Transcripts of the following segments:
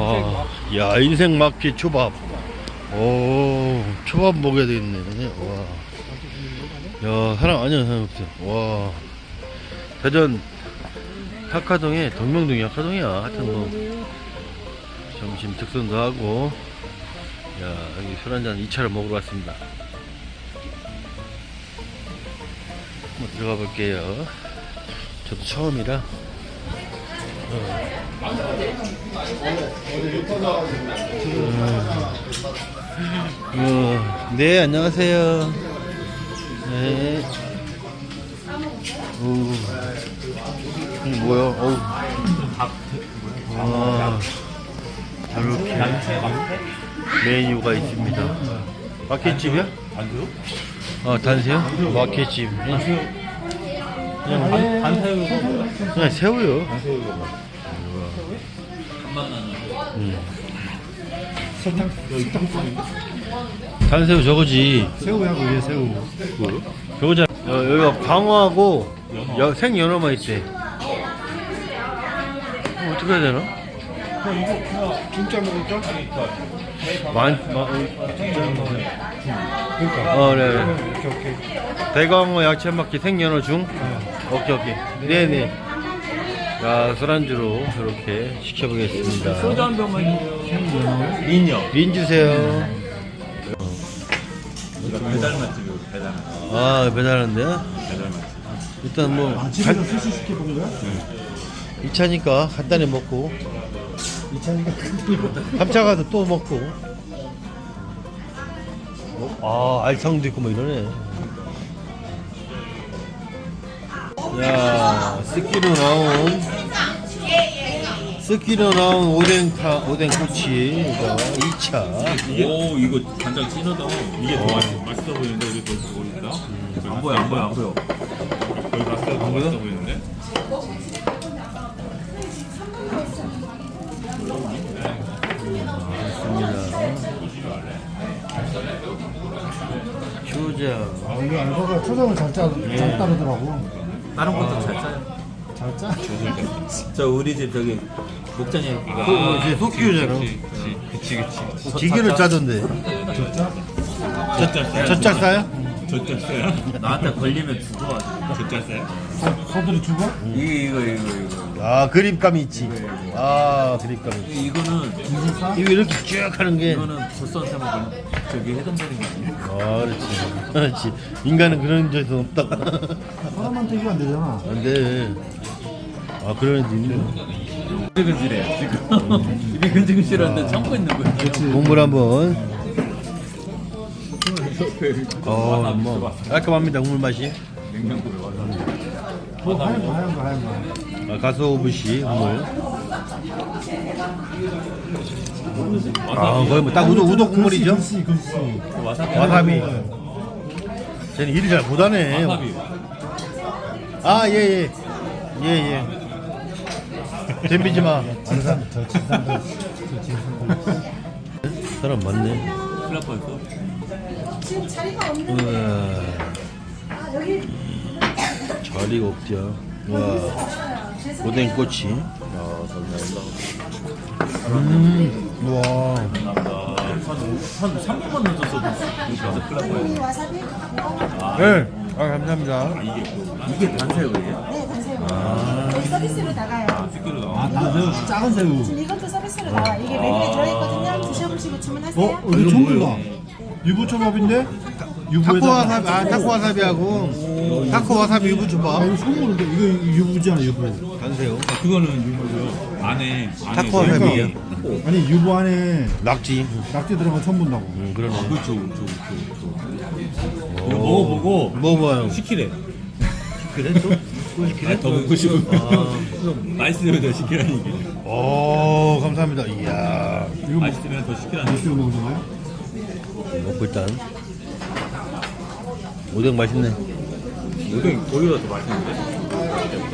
아, 야 인생 막기 초밥. 오, 초밥 먹어야 되겠네. 와. 야, 사람 아니야, 사람 없어. 와. 대전 타카동에 동명동이 약카동이야. 하여튼 뭐 점심 특선도 하고. 야, 여기 술 한잔 2차를 먹으러 왔습니다. 한번 들어가 볼게요. 저도 처음이라. 어, 네, 안녕하세요. 네. 오, 뭐야? 어우. 와, 저렇게 메뉴가 있습니다. 마켓집이야? 안돼요? 어, 단새우? 마켓집. 그냥, 반사유 그냥 새우요. 음. 단새우 저거지. 새우야 그게 새우 저거잖아. 어, 여기가 광어하고 여- 생연어만 있대. 어, 어떻게 해야 되나? 진짜 먹을까? 만, 만, 그러니까 어, 네, 네. 오케이 오케이 대광어 야채 막기 생연어 중. 오케이, 오케이. 네 네. 자, 술안주로 저렇게 시켜보겠습니다. 소주 한 병만 주세요. 민요. 민 주세요. 배달 맛집이요. 배달 맛집. 아, 배달하는데요? 배달 맛집. 일단 뭐, 아 집에서 스시 시켜 본 거야? 2차니까 간단히 먹고, 이 차니까 3차 가서 또 먹고. 어? 아, 알탕도 있고 뭐 이러네. 야, 습기로 나온, 습기로 나온 오뎅타, 오뎅 꼬치, 이거 2차. 오 이거 간장 진하다. 이게 더 맛있, 맛있어 보이는데 우리 거기 보니까. 안 보여 안 보여 안 보여. 맛있어 더 맛있어 보이는데. 효자. 아 이거 알바가 초장을 잘, 짜, 잘 따르더라고 다른 것도 잘 짜요. 잘 짜? 저 우리 집 저기 목장에 그, 이제 속기효자로. 그치 그치. 기계를 짜던데. 젖짜 젖짝 싸요? 젖짜 써요? 나한테 걸리면 죽어가지고. 소, 소들이 죽어? 이거 이거 이거 이거. 아, 그립감이 있지. 아, 그립감이 있지. 이거는? 이거 이렇게 쭉 하는 게. 이거는 사먹은 저기 해동되는 거 아니에요? 아, 그렇지. 그렇지. 인간은 그런 적은 없다. 사람한테 이거 안 되잖아 안 돼. 아, 그런 애도 있네. 근질근질해요 지금 입이 근질근질한데 참고 있는 거예요 국물 한번. 어, 뭐, 깔끔합니다, 국물 맛이. 냉장고에 뭐 하얀 거 하얀 거 하얀 거 아, 가스오부시 국물. 아, 거의 뭐 딱 우도, 우도 국물이죠? 글씨 글씨 와사비 와사비. 쟤는 일을 잘 못하네. 와사비 아, 예, 예. 예, 예. 덤비지 마. 저저 사람 많네. 큰일 날 뻔했어 지금 자리가 없는 우와, 자리가 없죠. 와, 오뎅 꼬치. 음, 와. 감사합니다 한 3분만 늦었어도 이거 가서 큰일 날 뻔했어 이 와사비 네, 아, 감사합니다. 이게 단새우예요? 네 단새우 여기 서비스로 나가요 새끼로 나와 아 작은 새우 지금 이것도 서비스로 나와 이게 메뉴에 들어있거든요 드셔보시고 주문하세요 어? 이거 처음 본다 유부초밥인데? 타코 와사비, 아, 타코 와사비하고 타코 와사비 유부 아 초밥. 이거 처음 보는데 이거 유부잖아 유부 단새우. 그거는 유부고요 안에 안에 타코. 그러니까. 아니 유부 안에 낙지. 낙지 들어간 거 처음 본다고 음, 그러네. 그렇죠 그렇죠 그렇죠 이거 먹어보고 먹어봐요. 시키래 그래 또? 아, 더 먹고 싶어 맛있으면 더 시키라는 얘기 오, 감사합니다. 이야. 이거 뭐 맛있으면 더 시키라는 얘기? 먹고 일단. 오뎅 맛있네. 오뎅 거기보다 더 맛있는데?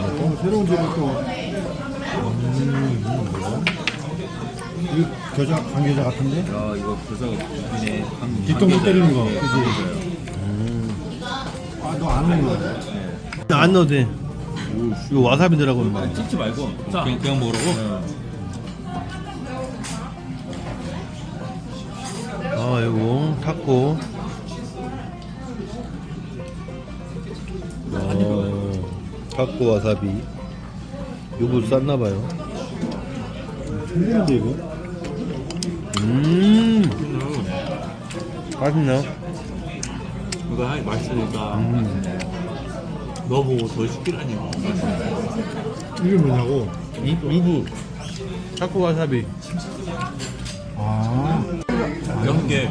어, 새로운 점을 또. 음, 이 겨자, 감겨자 같은데? 야 이거 벌써 국민의 한 뒤통수 때리는 거. 그지? 음. 아, 너 안 오는 거야. 네. 안 넣어도 돼. 이거 와사비 들어가고 아, 찍지 말고 자 그냥, 그냥 먹으라고? 네. 아, 이거 탔고. 타코 와사비. 요거 쌌나봐요. 충분한데 이거? 음, 맛있네요. 이거 하기 맛있으니까 음. 너보고 더 시키라니. 이게 뭐냐고? 유부. 타코 와사비. 아 여섯 개.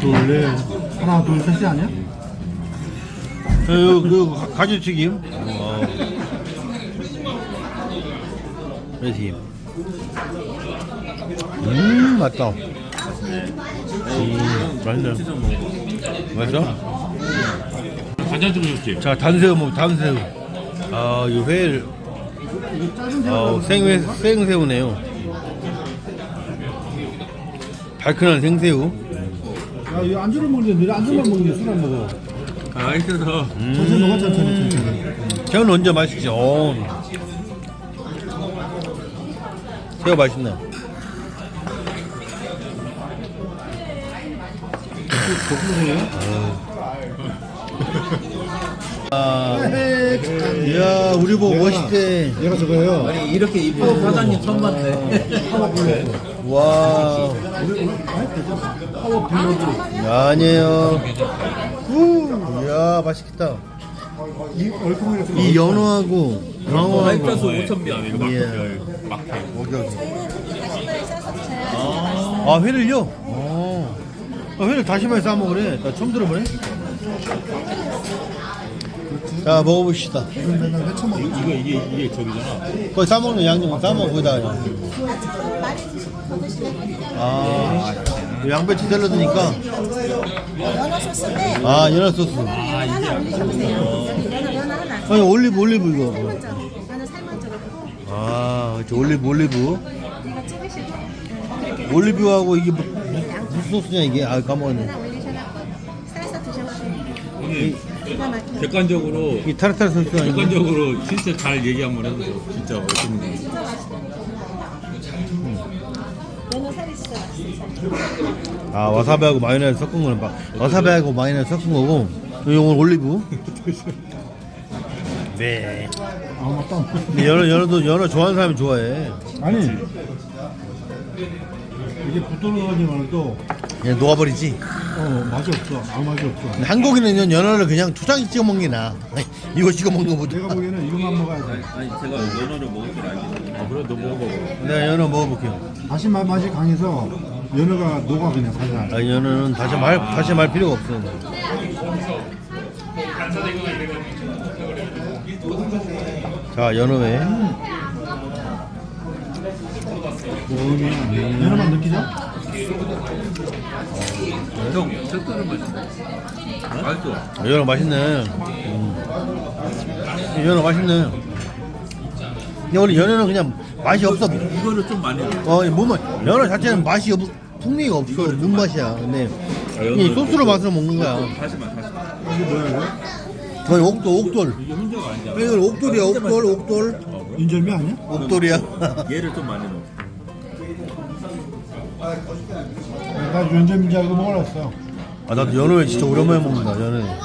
둘, 넷 하나 둘 셋이 아니야? 그, 그, 가- 가지튀김. 어. 가지튀김. 음, 맛있다. 음, 맛있네. 맛있어? 간장 찍어줬지. 자, 단새우 먹, 단새우. 아, 이 회를. 어, 생회, 생새우네요. 달큰한 생새우. 야 이거 안주를 먹는데 너네 안주만 먹는데 술안 먹어 아, 있어서. 천천히 먹어 천천히 언제? 어. 새우 맛있네. 아, 이야, 우리 보고 멋있대. 얘가 저거예요 아니 이렇게 이쁜 사장님 처음 봤네. 와, 아니에요. 우, 이야, 맛있겠다. 이 얼큰하게 좀이 연어하고 광어하고. 5천 명. 이거 예. 막대. 막대. 오케이, 오케이. 다시마에 싸서 드셔야 아 회를요? 어. 아, 회를 다시마에 싸 먹으래. 나 처음 들어보네. 자 먹어봅시다. 이건 맨날 회쳐 먹어 이거 이게 이게 저기잖아. 거기 싸 먹는 양념 싸 먹고 거기다. 그냥. 아, 많이 드시고 더 드시면 아 양배추 샐러드니까. 연어 소스인데 아 연어 소스. 연어 하나 올리셔보세요. 여기 연어 연어 하나. 아니 올리브 올리브 이거. 먼저 연어 살만 들어고 아 그렇지 올리브 올리브. 이거 그렇게 올리브하고 이게 뭐, 무슨 소스냐 이게? 아 까먹었네. 하나 올리셔놓고 싸서 드셔보세요. 형님 기가 막히게. 객관적으로 이 타르타르 소스 아니고? 객관적으로 진짜 잘 얘기 한번 해보세요. 진짜 거. 진짜. 연 아 와사비하고 마요네즈 섞은 거는 막 와사비하고 마요네즈 섞은 거고 이건 올리브. 네. 아 맞다 근데 연어 연어도 연어 좋아하는 사람이 좋아해. 아니 이게 부드러워지만 또 그냥 녹아버리지. 어, 맛이 없어 아무 맛이 없어 근데 한국인은 연어를 그냥 초장에 찍어 먹는 게 나아. 이거 찍어 먹는 내가 거보다. 보기에는 이거만 먹어야 돼 아니 제가 연어를 먹을 줄. 아 그래 너 먹어봐. 내가 연어 먹어볼게요. 다시 마 맛이 강해서 연어가 녹아 그냥 살살 아, 연어는 다시 말 다시 말 필요가 없어. 자 연어회. 연어만 느끼죠? 형 색깔은 맛있네. 맛있어. 아, 연어 맛있네. 음. 연어 맛있네. 근데 원래 연어는 그냥 맛이 없어. 이거를 좀 많이 넣어. 어, 몸은 연어 자체는 맛이 없, 풍미가 없어. 문 맛이야. 근데 이 소스로 맛으로 먹는 거야. 다시마 다시마. 이게 뭐야 이거? 거의 옥돌, 옥돌. 이게 혼자가 아니잖아. 이건 옥돌이야, 옥돌, 옥돌. 인절미 아니야? 옥돌이야. 얘를 좀 많이 넣어. 나 알고 먹으랬어 아, 나도 연어회 진짜 오랜만에 먹는다, 연어회. 아,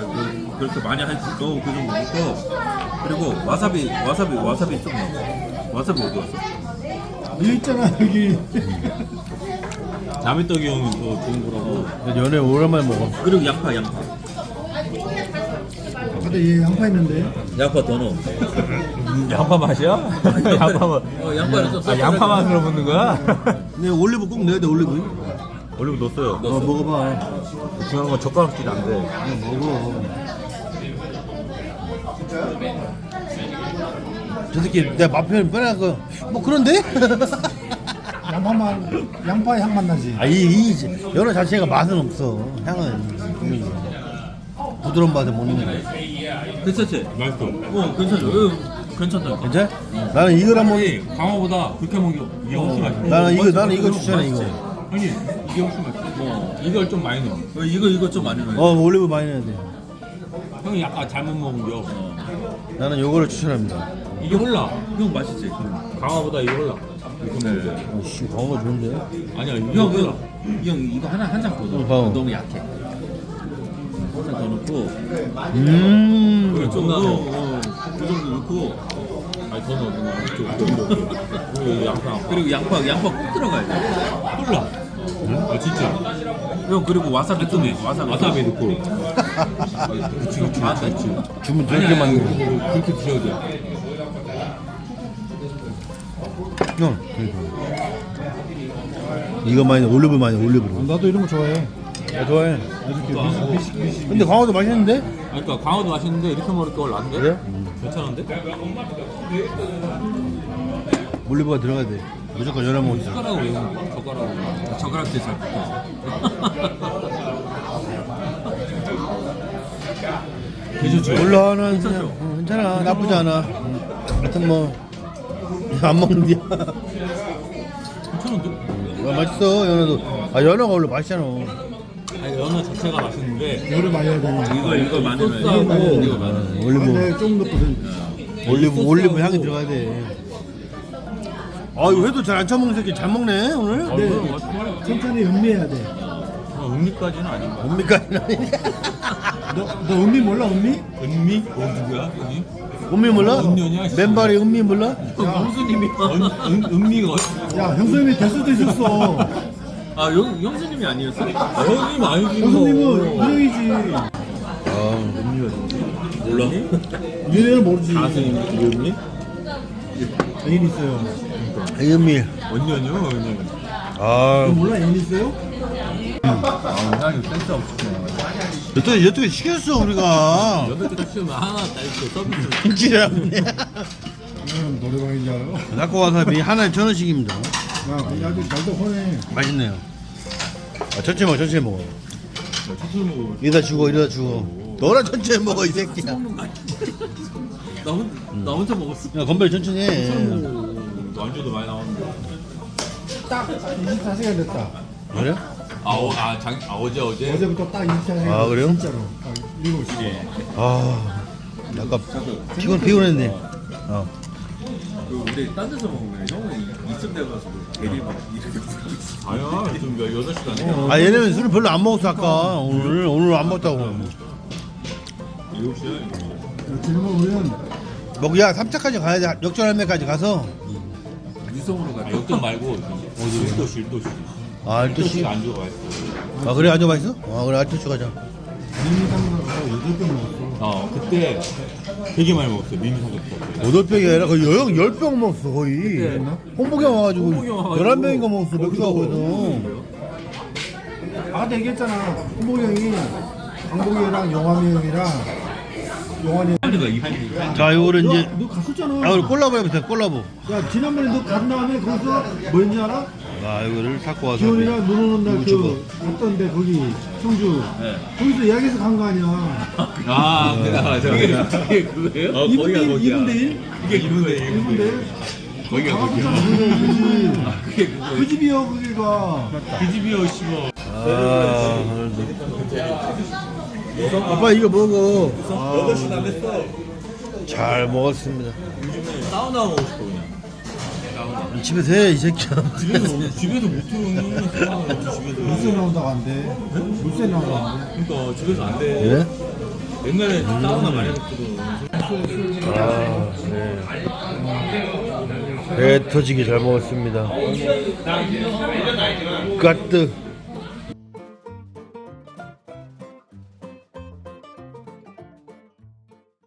그, 그렇게 많이 할수 있어. 그 정도 넣고 그리고 와사비 와사비 와사비 좀 넣어. 와사비 어디 갔어? 여기 있잖아 여기 자매떡이 형이 더 좋은 거라고. 연어회 오랜만에 먹어. 그리고 양파 양파. 근데 얘 양파 있는데 양파 더 넣어. 양파 맛이야? 양파 맛. 어 양파를 좀 아 양파 맛으로 먹는 거야? 근데 올리브 꼭 넣어야 돼, 올리브. 올리브 넣었어요. 어, 먹어봐. 중요한 건 젓가락질이 안 돼. 그냥 먹어. 저 새끼 내가 맛 표현 뻔한 거, 뭐 그런데? 양파만 양파 향만 나지 아, 이, 이 연어 자체가 맛은 없어. 향은. 분명히. 부드러운 맛에 먹는 거야. 괜찮지? 맛있어. 어 괜찮죠. 어, 괜찮다. 괜찮아? 나는 이걸 한번, 아니 광어보다 그렇게 먹는 게 이게 훨씬 맛있어. 나는 이거, 나는 이거 추천해, 이거. 형님 이게 훨씬 맛있어. 어 이걸 좀 많이 넣어. 어, 이거 이거 좀 많이 넣어. 어, 올리브 많이 넣어야 돼. 형이 약간 잘못 먹은 게 나는 요거를 추천합니다. 이게 홀라. 형 맛있지? 강화보다 이게 홀라. 어, 씨, 광어가 좋은데? 아니야, 이게 형, 홀라. 형, 형 이거 하나 한장더 넣어. 어. 너무 약해. 한장 더 넣고. 음. 그 정도, 나눠. 어, 그 정도 넣고. 아니, 더 넣어, 더 넣어. 그리고 양파. 그리고 양파, 양파 꼭 들어가야 돼. 홀라. 아, 진짜. 형 그리고 와사비 좀 해. 와사비. 와사비 넣고. 그치, 그치, 아, 그치. 주문 저렇게 많이 먹어. 그렇게 드셔도 돼. 형. 이거 많이 올리브 많이 넣어, 올리브. 나도 이런 거 좋아해. 아, 좋아해. 미식 미식. 근데 광어도 맛있는데? 아니, 그러니까 광어도 맛있는데 이렇게 먹으니까 원래 안 돼? 그래? 괜찮은데? 올리브가 들어가야 돼. 무조건 열어. 숟가락으로 왜 먹는 거야? 젓가락으로. 젓가락질 잘 붙어. 괜찮죠? 올라는 그냥 어, 괜찮아. 나쁘지 않아. 음, 하여튼 뭐. 안 먹는디야. 괜찮은데? 아, 맛있어, 연어도. 아, 연어가 원래 맛있잖아. 아니, 연어 자체가 맛있는데 열을 많이 해야 되는. 이거, 이거 많으면. 소스하고 이거 많으면. 올리브, 근데 좀 넣거든. 올리브, 올리브 향이 들어가야 돼. 아, 이거 회도 잘 안 처먹는 새끼 잘 먹네, 오늘. 아, 네. 맛있어. 천천히 음미해야 돼. 아, 음미까지는 아닌가? 뭡니까? 너, 너 음미 몰라 음미? 은미? 어, 누구야? 은미? 은미 몰라? 맨발이 은미 몰라? 형수님이 은, 은미가 어디? 야 형수님이 될 수도 있었어. 아, 형, 형수님이 아니었어? 아, 형님 아니지 뭐. 형수님은 유형이지. 아, 은미가. 몰라? 유형은 모르지. 가수님 이름이? 애인 있어요. 은미. 언년이요? 언년. 아, 너 몰라 애인 있어요? 아, 형이 센스 없으시네. 여태, 여태 시켰어, 우리가. 여덟 개 치우면 하나 다 이렇게 서비스. 응, 노래방인 줄 알아? 낙고 와사비 하나에 천 원씩입니다. 야, 근데 아주 잘도 혼해. 맛있네요. 아, 천천히 먹어, 천천히 먹어. 천천히 먹어. 이러다 죽어, 이러다 죽어. 너나 천천히 먹어, 이 새끼야. 나, 혼, 나 혼자 먹었어. 야, 건배를 천천히 해. 완주도 많이 나오는데. 딱 24시간 됐다. 그래? 아, 어, 아, 장, 아 어제 어제. 어제부터 딱 24시간. 아, 그래요? 진짜로. 딱 7시. 아, 아까 피곤, 피곤했네. 어. 그 우리 딴 데서 먹으면 형은 이쯤 돼가지고 대리 막 이렇게 아야, 지금 몇 여덟 시간에. 아, 얘네는 술을 별로 안 먹었어, 아까. 오늘, 오늘 안 먹었다고. 일곱 시에. 지금 우리는 뭐, 야, 3차까지 가야 돼. 역전할매까지 가서. 유성으로 아, 가. 역전 말고 어디 일도시 일도시. 아, 일도시 12시. 안 좋아 맛있어. 아, 그래? 안 좋아, 맛있어? 아, 그래, 12시 가자. 민미상으로 가서 8병 먹었어. 어, 그때 되게 많이 먹었어. 미미 삼겹살. 여덟 병이 아니라 거의 열, 열병 먹었어, 거의. 홍보경 와가지고. 홍보경 와가지고. 열한 병인가 먹었어, 맥주하고서. 아까 얘기했잖아. 홍복이 형이 강복이랑 영환이 형이랑 영환이 한이가 이 자, 이거를 이제. 너, 너 갔었잖아. 아, 우리 콜라보 해보세요, 콜라보. 야 지난번에 너 간 다음에 거기서 뭐였지 알아? 아, 이거를 타코 와서. 기원이랑 눈 오는 날. 그 어떤데 거기 청주 거기서 이야기해서 간 거 아니야 아, 그래, 맞아. 그게, 그게 그거예요? 어, 거기가 2분대 1 거기야. 2분대 1? 이게 2분대 1. 2분대 거기가 거기야. 거기야 그게 그거야. 그 집이요 거기가 그 집이요, 씨발. 아, 오늘도. 아빠 이거 먹어. 아, 잘 먹었습니다. 사우나 가고 싶어, 그냥. 집에서 해, 이 새끼야. 집에서, 집에서 못 들어오는 집에서. 물세 나온다고 안 돼 물세 나온다고 안 돼 그러니까 집에서 안 돼. 예? 옛날에 사우나 많이 했거든. 아, 네. 배 터지게 잘 먹었습니다. 까뜨.